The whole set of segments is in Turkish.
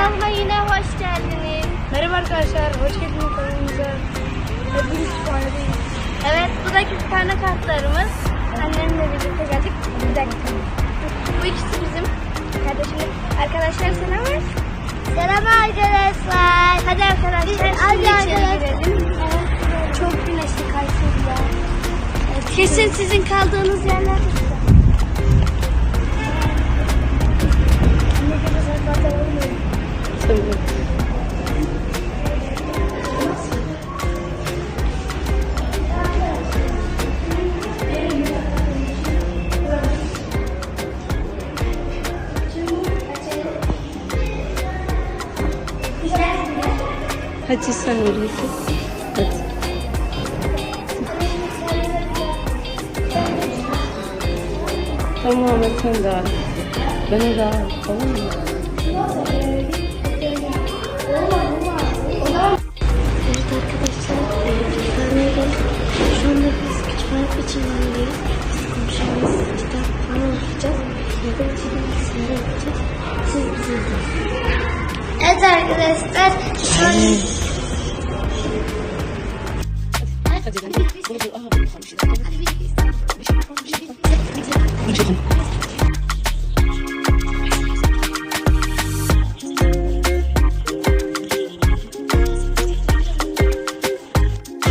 Kanalıma yine hoş geldiniz. Merhaba arkadaşlar, hoş geldiniz kanalımıza. Hepiniz kütüphanedeyiz. Evet, bu da kütüphane kartlarımız. Annemle birlikte geldik. Bir dakika. Bu ikisi bizim kardeşimin. Arkadaşlar selam ver. Selam arkadaşlar. Hadi arkadaşlar. Hadi arkadaşlar. Evet. Çok güneşli Kayseri ya. Kesin sizin kaldığınız yerler. Zaten olmuyor. Tabii. Hadi sen oraya. Hadi. Tamam sen de. Bana da. Tamam mı? Çıkın.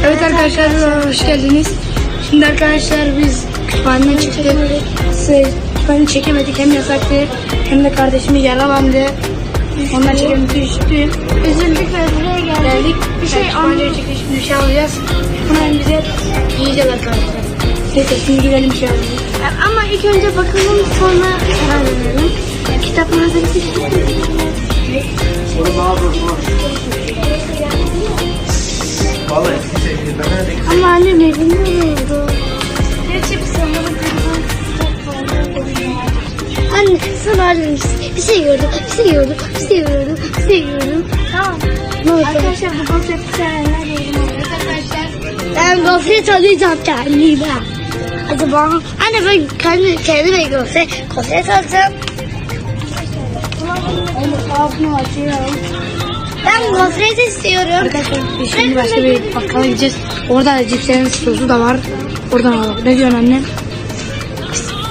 Evet arkadaşlar hoş geldiniz. Şimdi arkadaşlar biz kütüphaneden çıktık. Kütüphane çekemedik hem yasaktı hem de kardeşimi yaralandı. Ondan çekemedik düştü. Üzüldük ve buraya geldik. Geldik. Bir şey şimdi bir şey alacağız. Bunu hem bize yiyeceğiz arkadaşlar. Neyse şimdi gidelim şey alacağız. Ama ilk önce bakalım sonra karar verelim. Kitap malzemesi Vallahi eski sevgili ben öyle Ama anne ne bir şey gördüm, bir şey gördüm. Tamam. Ne oldu? Arkadaşlar bu gofreti sevenler yorum arkadaşlar. Ben gofret alacağım kendime. Acaba anne ben kendi kendime gofret, gofret alacağım. Ağzını açıyorum. Ben gofret istiyorum. Arkadaşlar şimdi başka bir bakkala gideceğiz. Orada cipslerin sosu da var. Oradan alalım. Ne diyorsun anne?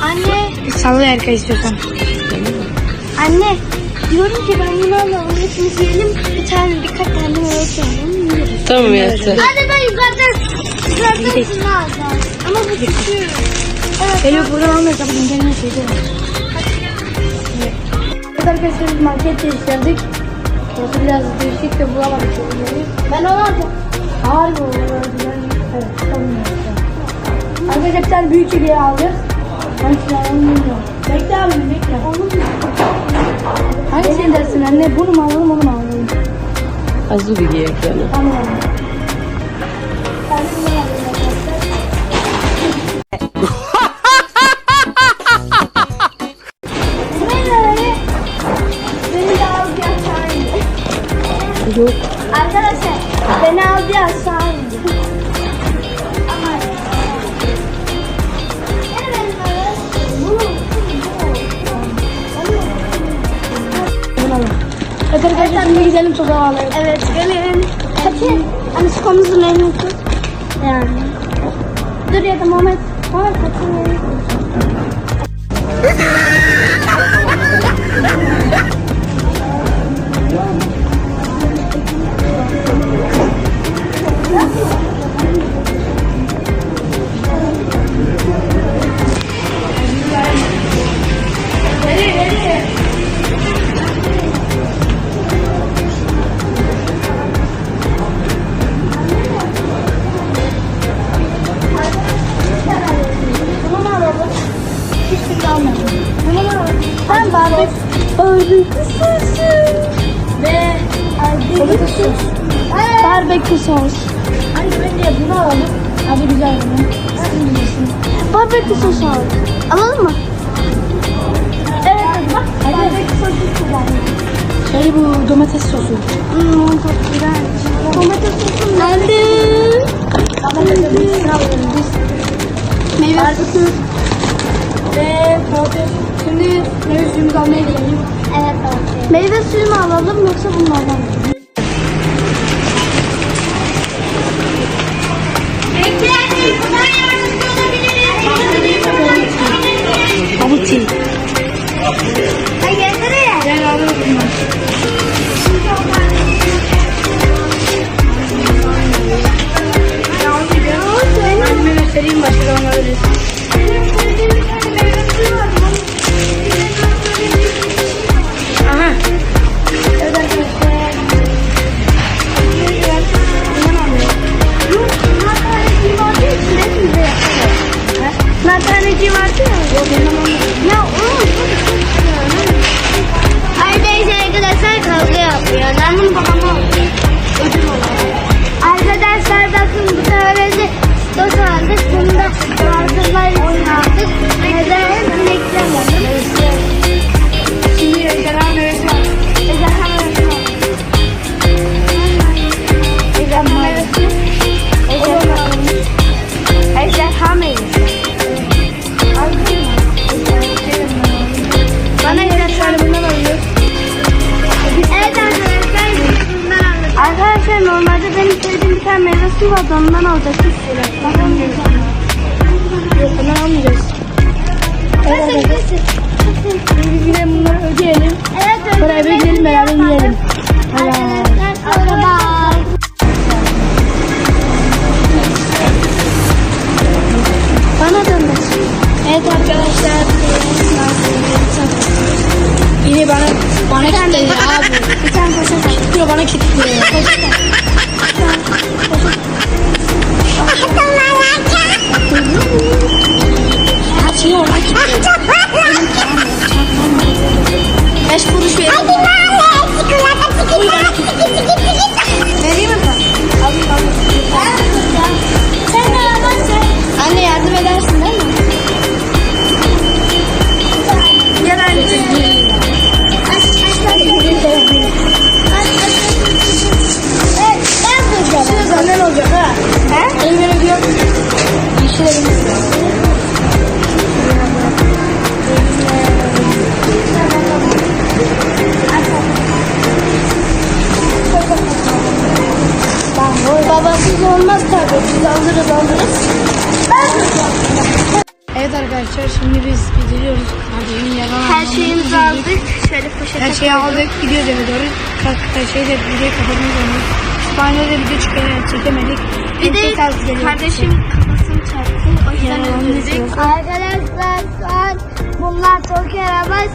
Anne, Salla erken istiyorsan. Anne. Diyorum ki ben bunu alalım. Hepimiz yiyelim. Bir tane, birkaç tane de yiyelim. Tamam sen. Anne ben yukarıdan, yukarıdan şunu alacağım. Ama bu küçük. Evet. Geliyor buradan almayız ama internet şeyde var. Arkadaşlar biz market değiştirdik. Burası biraz değişik de bulamadık. Ben onu alacağım. Harbi olur. Evet tamam. Arkadaşlar bir tane büyük alacağız. Hangisini alalım bilmiyorum. Bekle abi bekle. Onu? Hangisini dersin anne? Bunu mu alalım onu mu alalım? Bir ekranı. Tamam. Gidelim soda alalım. Evet gelin. Hadi. Hani şu komuzun elini tut. Yani. Dur ya da Muhammed. Muhammed kaçın Ben barbekü. Barbekü sosu. Ve barbekü sos. Barbekü sos. Anne bence bunu alalım. Abi güzel bunu. Sen bilirsin. Barbekü sosu alalım. Alalım mı? Evet bak. Barbekü sosu. Şey bu domates sosu. Hmm, çok güzel. Domates sosu nerede? Alalım biz. Meyve suyu ve patates. Şimdi meyve suyumuzu almaya gidelim. Evet, evet. Meyve suyu mu alalım yoksa bunlardan mı? Meyve suyu vardı ondan alacaktık. Bakalım Yok ondan almayacağız. Evet arkadaşlar. Biz yine bunları ödeyelim. Evet eve gidelim beraber yiyelim. Arkadaşlar bye. Bana dönmez. Evet arkadaşlar. Yine bana bana kilitledi abi. Bir tane poşet bana kilitliyor. Her şeyi Alırız alırız. Evet arkadaşlar şimdi biz gidiyoruz. Hadi yalan. Her şeyimizi aldık. Şöyle poşete Her şeyi aldık. Gidiyoruz eve doğru. Her şeyi de videoyu kapatmak zorundayız. Kütüphanede video çıkıyor, çekemedik. Bir de kardeşim kafasını çarptı. O yüzden diyorsun. Arkadaşlar şu an bunlar çok yaramaz.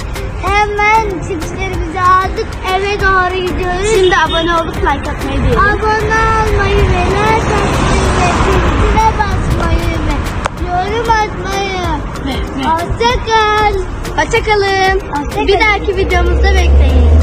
Hemen chipslerimizi aldık. Eve doğru gidiyoruz. Şimdi abone olup like atmayı diyelim. Abone olmayı ve like atmayı zile basmayı ve yorum atmayı. Hoşçakal. Hoşçakalın. Bir dahaki videomuzda bekleyin.